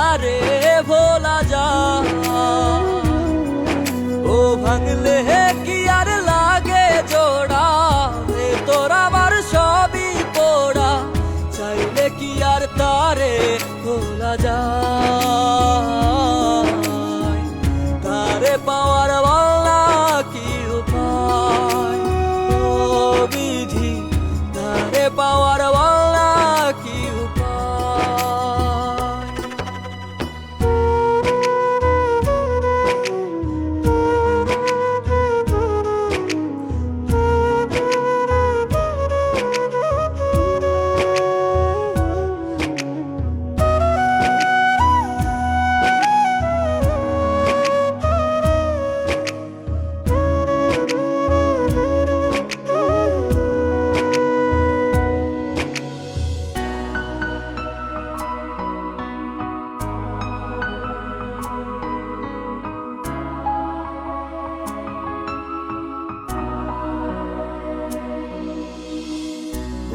তারে ভোলা যা। ও ভাঙলে কি আর লাগে জোড়া? রে তোর আমার সবই পোড়া। চাইলে কি আর তারে ভোলা যা তারে পাওয়ার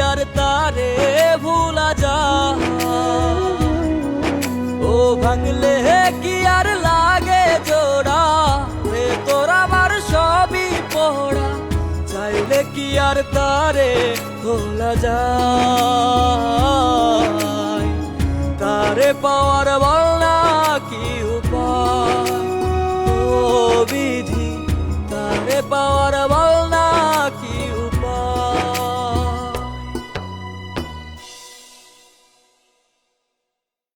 আর তারে ভুলা যা। ও ভাঙলে কি আর লাগে জোড়া? রে তোর আমার সবই পড়া। চাইলে কি আর তারে ভুলা যা তারে পাওয়ার বলনা কি উপায়? ও বিধি, তারে পাওয়ার